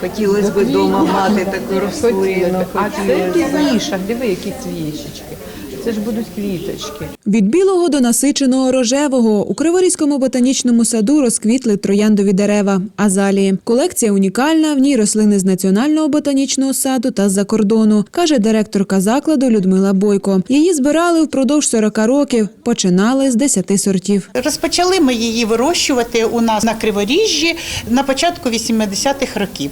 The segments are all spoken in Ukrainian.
Хотілося б вдома мати таку рослину. А це хотілося диви, які цвіщички. Це ж будуть квіточки. Від білого до насиченого рожевого у Криворізькому ботанічному саду розквітли трояндові дерева, азалії. Колекція унікальна, в ній рослини з національного ботанічного саду та з-за кордону, каже директорка закладу Людмила Бойко. Її збирали впродовж 40 років, починали з 10 сортів. Розпочали ми її вирощувати у нас на Криворіжжі на початку 80-х років.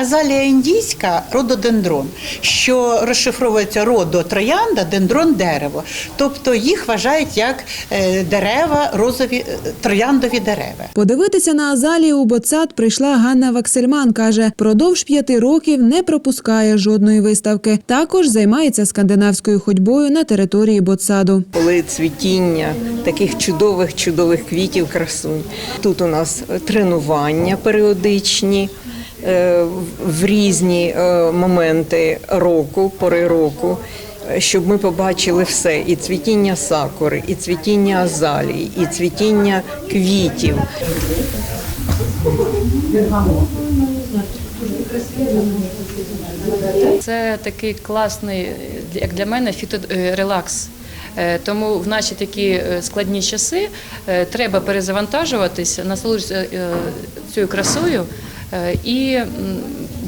Азалія індійська рододендрон, що розшифровується родо троянда, дендрон дерево. Тобто їх вважають як е, дерева, розові е, трояндові дерева. Подивитися на азалію у ботсад прийшла Ганна Ваксельман. каже, продовж п'яти років не пропускає жодної виставки. Також займається скандинавською ходьбою на території ботсаду. Коли цвітіння таких чудових чудових квітів, красунь. Тут у нас тренування періодичні. Е, В різні е, моменти року, пори року, щоб ми побачили все: і цвітіння сакури, і цвітіння азалії, і цвітіння квітів. Це такий класний, як для мене, фіторелакс. Е, Тому в наші такі складні часи треба перезавантажуватися, насолоджуватися цією красою і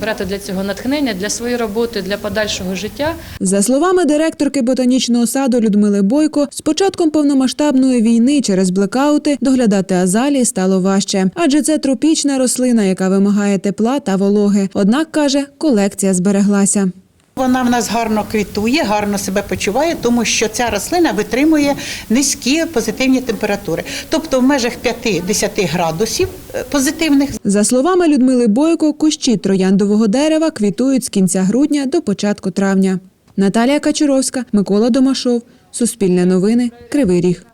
брати для цього натхнення для своєї роботи, для подальшого життя. За словами директорки ботанічного саду Людмили Бойко, з початком повномасштабної війни через блекаути доглядати азалії стало важче, адже це тропічна рослина, яка вимагає тепла та вологи. Однак каже, колекція збереглася. Вона в нас гарно квітує, гарно себе почуває, тому що ця рослина витримує низькі позитивні температури. Тобто в межах 5-10 градусів е, позитивних За словами Людмили Бойко, кущі трояндового дерева квітують з кінця грудня до початку травня. Наталія Качуровська, Микола Домашов, Суспільне новини, Кривий Ріг.